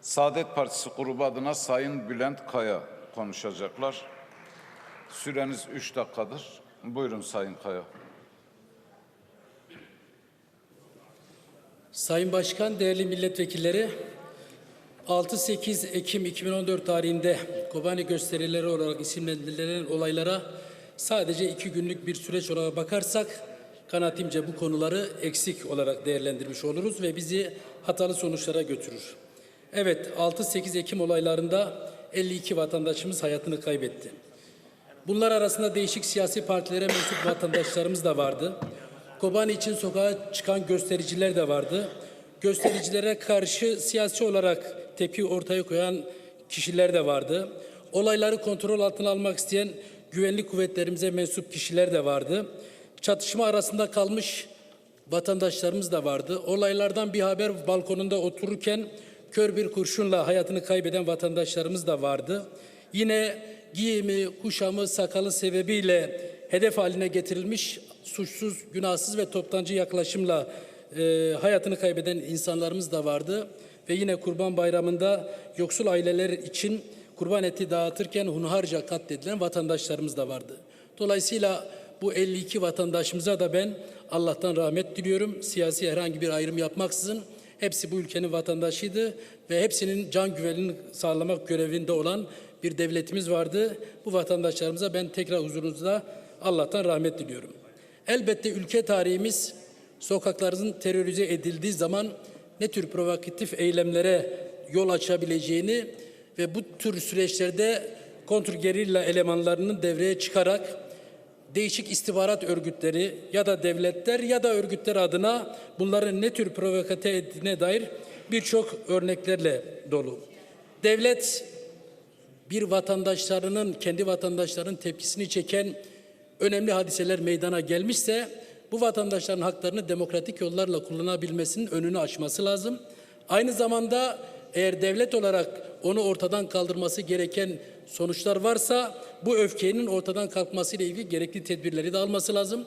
Saadet Partisi grubu adına Sayın Bülent Kaya konuşacaklar. Süreniz üç dakikadır. Buyurun Sayın Kaya. Sayın Başkan, değerli milletvekilleri, 6-8 Ekim 2014 tarihinde Kobani gösterileri olarak isimlendirilen olaylara sadece iki günlük bir süreç olarak bakarsak kanaatimce bu konuları eksik olarak değerlendirmiş oluruz ve bizi hatalı sonuçlara götürür. Evet, 6-8 Ekim olaylarında 52 vatandaşımız hayatını kaybetti. Bunlar arasında değişik siyasi partilere mensup vatandaşlarımız da vardı. Kobani için sokağa çıkan göstericiler de vardı. Göstericilere karşı siyasi olarak tepki ortaya koyan kişiler de vardı. Olayları kontrol altına almak isteyen güvenlik kuvvetlerimize mensup kişiler de vardı. Çatışma arasında kalmış vatandaşlarımız da vardı. Olaylardan bir haber balkonunda otururken kör bir kurşunla hayatını kaybeden vatandaşlarımız da vardı. Yine giyimi, kuşamı, sakalı sebebiyle hedef haline getirilmiş suçsuz, günahsız ve toptancı yaklaşımla e, hayatını kaybeden insanlarımız da vardı. Ve yine Kurban Bayramı'nda yoksul aileler için kurban eti dağıtırken hunharca katledilen vatandaşlarımız da vardı. Dolayısıyla bu 52 vatandaşımıza da ben Allah'tan rahmet diliyorum. Siyasi herhangi bir ayrım yapmaksızın hepsi bu ülkenin vatandaşıydı ve hepsinin can güvenliğini sağlamak görevinde olan bir devletimiz vardı. Bu vatandaşlarımıza ben tekrar huzurunuzda Allah'tan rahmet diliyorum. Elbette ülke tarihimiz sokakların terörize edildiği zaman ne tür provokatif eylemlere yol açabileceğini ve bu tür süreçlerde kontrgerilla elemanlarının devreye çıkarak değişik istihbarat örgütleri ya da devletler ya da örgütler adına bunların ne tür provokate ettiğine dair birçok örneklerle dolu. Devlet bir vatandaşlarının, kendi vatandaşlarının tepkisini çeken önemli hadiseler meydana gelmişse bu vatandaşların haklarını demokratik yollarla kullanabilmesinin önünü açması lazım. Aynı zamanda eğer devlet olarak onu ortadan kaldırması gereken sonuçlar varsa bu öfkenin ortadan kalkması ile ilgili gerekli tedbirleri de alması lazım.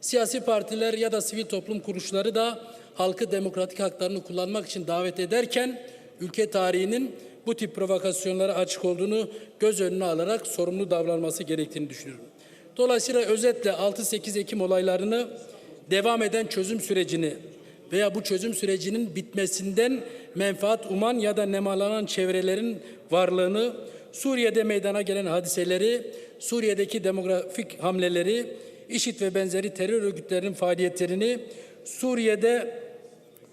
Siyasi partiler ya da sivil toplum kuruluşları da halkı demokratik haklarını kullanmak için davet ederken ülke tarihinin bu tip provokasyonlara açık olduğunu göz önüne alarak sorumlu davranması gerektiğini düşünüyorum. Dolayısıyla özetle 6-8 Ekim olaylarını devam eden çözüm sürecini veya bu çözüm sürecinin bitmesinden menfaat uman ya da nemalanan çevrelerin varlığını, Suriye'de meydana gelen hadiseleri, Suriye'deki demografik hamleleri, IŞİD ve benzeri terör örgütlerinin faaliyetlerini, Suriye'de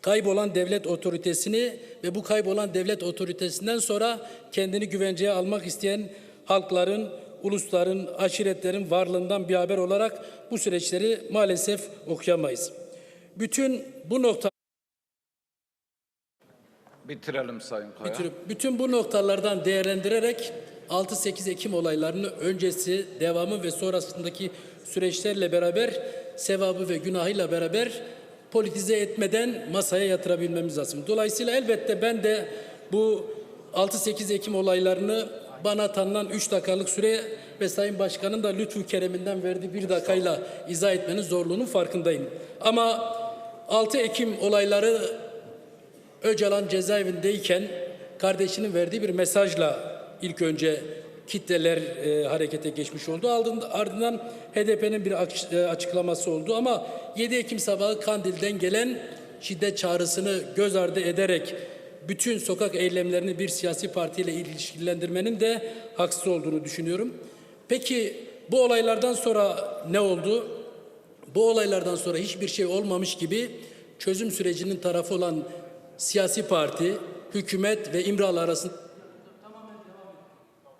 kaybolan devlet otoritesini ve bu kaybolan devlet otoritesinden sonra kendini güvenceye almak isteyen halkların, ulusların, aşiretlerin varlığından bir haber olarak bu süreçleri maalesef okuyamayız. Bütün bu nokta Bitirelim Sayın Kaya. bitirip bütün bu noktalardan değerlendirerek 6-8 Ekim olaylarını öncesi, devamı ve sonrasındaki süreçlerle beraber sevabı ve günahıyla beraber politize etmeden masaya yatırabilmemiz lazım. Dolayısıyla elbette ben de bu 6-8 Ekim olaylarını bana tanınan 3 dakikalık süre ve Sayın Başkan'ın da lütfu kereminden verdiği bir dakikayla izah etmenin zorluğunun farkındayım. Ama 6 Ekim olayları Öcalan cezaevindeyken kardeşinin verdiği bir mesajla ilk önce kitleler e, harekete geçmiş oldu. Ardından, HDP'nin bir e, açıklaması oldu ama 7 Ekim sabahı Kandil'den gelen şiddet çağrısını göz ardı ederek bütün sokak eylemlerini bir siyasi partiyle ilişkilendirmenin de haksız olduğunu düşünüyorum. Peki bu olaylardan sonra ne oldu? Bu olaylardan sonra hiçbir şey olmamış gibi çözüm sürecinin tarafı olan siyasi parti, hükümet ve İmralı arasında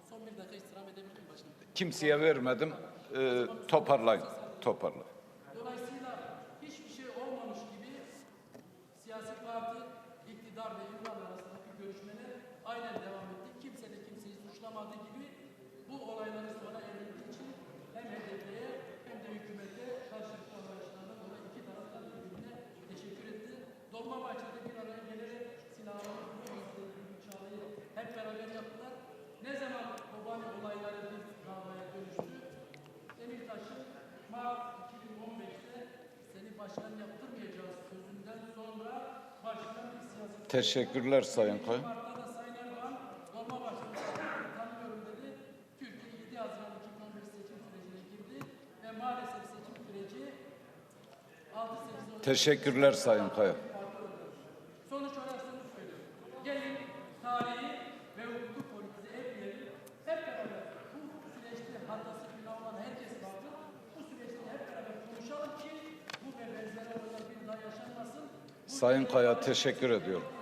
Son bir dakika istirham edebilir miyim başkanım? Kimseye vermedim. Ee, toparlayın. Toparlayın. Dolayısıyla hiçbir şey olmamış gibi siyasi parti, iktidar ve İmralı arasındaki görüşmeler aynen devam etti. Kimse de kimseyi suçlamadığı gibi bu olayların sona erdiği için hem HDP'ye hem de hükümete karşılıklı anlayışlardan dolayı iki taraf da birbirine teşekkür etti. Dolmabahçe'de başkan yaptırmayacağız sözünden sonra başkan siyaset... Teşekkürler Sayın Kayın. Teşekkürler Sayın Kaya. Sayın Kaya teşekkür ediyorum.